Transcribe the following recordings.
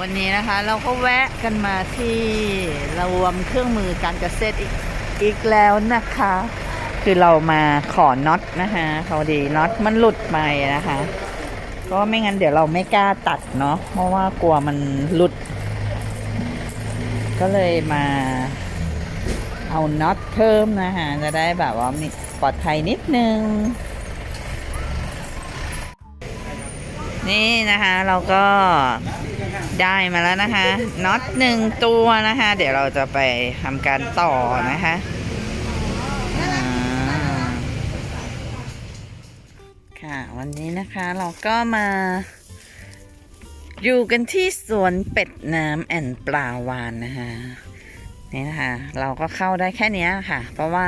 วันนี้นะคะเราก็แวะกันมาที่รวมเครื่องมือการเกษตรอีกอีกแล้วนะคะ คือเรามาขอน็อตนะคะพอดีน็อตมันหลุดไปนะคะเพราะว่าไม่งั้นเดี๋ยวเราไม่กล้าตัดเนาะเพราะว่ากลัวมันหลุด ก็เลยมาเอาน็อตเพิ่มนะคะจะได้แบบว่ามีปลอดภัยนิดนึงนี่นะคะเราก็ ได้มาแล้วนะคะน็อตหนึ่งตัวนะคะ เดี๋ยวเราจะไปทำการต่อนะคะค่ะวันนี้นะคะเราก็มา อยู่กันที่สวนเป็ดน้ำแอนปลาวานนะคะนี่นะคะเราก็เข้าได้แค่นี้ค่ะ เพราะว่า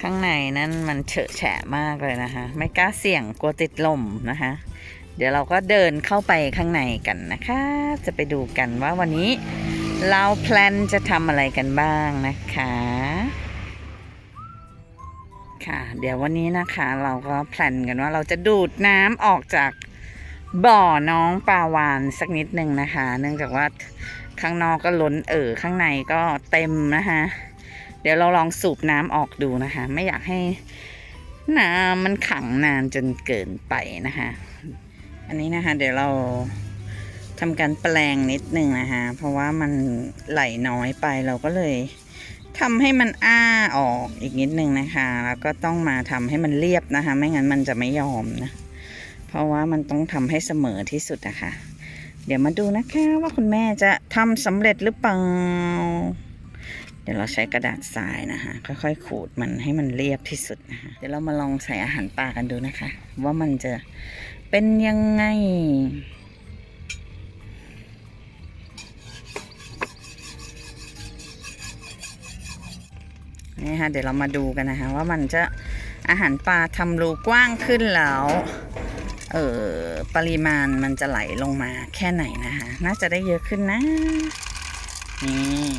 ข้างในนั้นมันเฉอะแฉะมากเลยนะคะ ไม่กล้าเสี่ยงกลัวติดลมนะคะ เดี๋ยวเราก็เดินเข้าไปข้างในกันนะคะ จะไปดูกันว่าวันนี้เราแพลนจะทำอะไรกันบ้างนะคะ ค่ะ เดี๋ยววันนี้นะคะ เราก็แพลนกันว่าเราจะดูดน้ำออกจากบ่อน้องปลาวานสักนิดหนึ่งนะคะ เนื่องจากว่าข้างนอกก็ล้นเอ่อข้างในก็เต็มนะคะ เดี๋ยวเราลองสูบน้ำออกดูนะคะ ไม่อยากให้น้ำมันขังนานจนเกินไปนะคะ อันนี้นะคะ เดี๋ยวเราทำการแปลงนิดนึงนะคะ เพราะว่ามันไหลน้อยไปเราก็เลยทำให้มันอ้าออกอีกนิดนึงนะคะ แล้วก็ต้องมาทำให้มันเรียบนะคะ ไม่งั้นมันจะไม่ยอมนะ เพราะว่ามันต้องทำให้เสมอที่สุดนะคะ เดี๋ยวมาดูนะคะว่าคุณแม่จะทำสำเร็จหรือเปล่า เดี๋ยวเราใช้กระดาษทรายนะคะ ค่อยๆขูดมันให้มันเรียบที่สุดนะคะ เดี๋ยวเรามาลองใส่อาหารปลากันดูนะคะ ว่ามันจะ เป็นยังไง นี่ค่ะเดี๋ยวเรามาดูกันนะคะว่ามันจะอาหารปลาทำรูกว้างขึ้นแล้ว เออปริมาณมันจะไหลลงมาแค่ไหนนะคะน่าจะได้เยอะขึ้นนะ นี่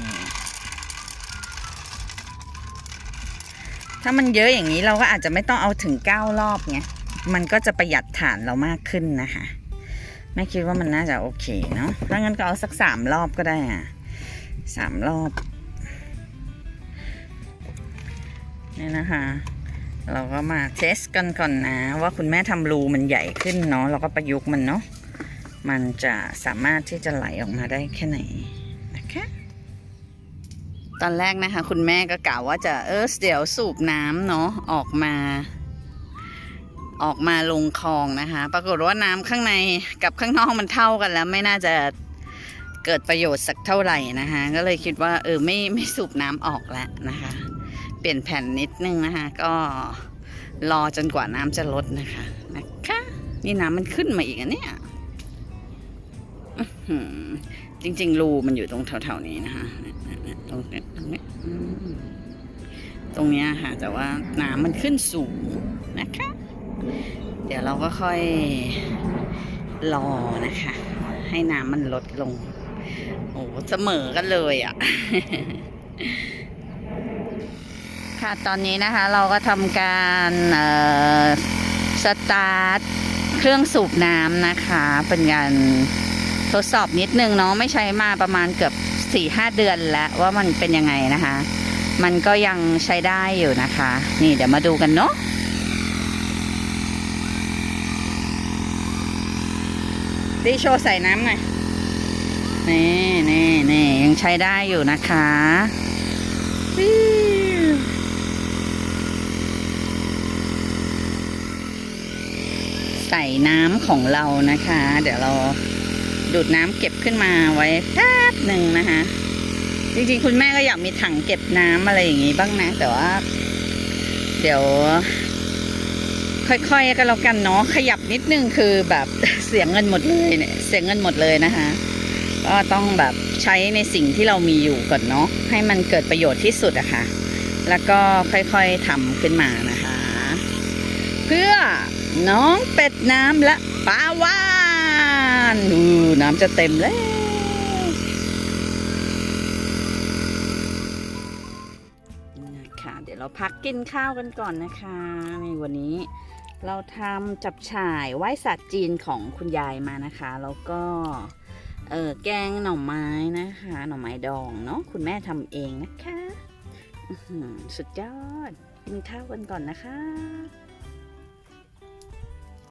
ถ้ามันเยอะอย่างนี้เราก็อาจจะไม่ต้องเอาถึงเก้ารอบไง มันก็จะประหยัดฐานเรามากขึ้นนะคะแม่คิดว่ามันน่าจะโอเคเนาะถ้างั้นก็เอาสักสามรอบก็ได้อะสามรอบนี่นะคะ เราก็มาเทสกันก่อนนะ ว่าคุณแม่ทำรูมันใหญ่ขึ้นเนาะเราก็ประยุกต์มันเนาะมันจะสามารถที่จะไหลออกมาได้แค่ไหนนะคะตอนแรกนะคะ คุณแม่ก็กล่าวว่าจะเออเดี๋ยวสูบน้ำเนาะออกมา ออกมาลงคลองนะคะ ปรากฏว่าน้ำข้างในกับข้างนอกมันเท่ากันแล้วไม่น่าจะเกิดประโยชน์สักเท่าไหร่นะคะก็เลยคิดว่าเออไม่ไม่สูบน้ำออกแล้วนะคะ เปลี่ยนแผ่นนิดนึงนะคะ ก็รอจนกว่าน้ำจะลดนะคะนะคะ นี่น้ำมันขึ้นมาอีกอเนี่ยจริง ๆ รูมันอยู่ตรงแถวๆนี้นะคะตรงเนี้ยตรงเนี้ยตรงเนี้ยค่ะ แต่ว่าน้ำมันขึ้นสูงนะคะ เราก็ค่อยรอนะคะ ให้น้ำมันลดลง โอ้เสมอกันเลยอะ่ะ ค่ะตอนนี้นะคะเราก็ทำการสตาร์ทเครื่องสูบน้ำนะคะ เป็นการทดสอบนิดนึงเนาะไม่ใช้มาประมาณเกือบสี่ห้าเดือนแล้วว่ามันเป็นยังไงนะคะ มันก็ยังใช้ได้อยู่นะคะ นี่เดี๋ยวมาดูกันเนาะ ดิโชว์ใส่น้ำหน่อยนี่นี่นี่ยังใช้ได้อยู่นะคะใส่น้ำของเรานะคะ เดี๋ยวเราดูดน้ำเก็บขึ้นมาไว้แป๊บหนึ่งนะคะ จริงๆ คุณแม่ก็อยากมีถังเก็บน้ำอะไรอย่างงี้บ้างนะ แต่ว่า เดี๋ยว ค่อยๆก็แล้วกันเนาะขยับนิดนึงคือแบบเสียเงินหมดเลยเนี่ยเสียเงินหมดเลยนะคะก็ต้องแบบใช้ในสิ่งที่เรามีอยู่ก่อนเนาะให้มันเกิดประโยชน์ที่สุดอะคะ่ะ แล้วก็ค่อยๆทำขึ้นมานะคะ เพื่อน้องเป็ดน้ำและปลาวานดูน้ำจะเต็มแล้ว พักกินข้าวกันก่อนนะคะในวันนี้เราทำจับฉ่ายไหว้สัตว์จีนของคุณยายมานะคะ แล้วก็เออแกงหน่อไม้นะคะ หน่อไม้ดองเนาะคุณแม่ทำเองนะคะ สุดยอดกินข้าวกันก่อนนะคะ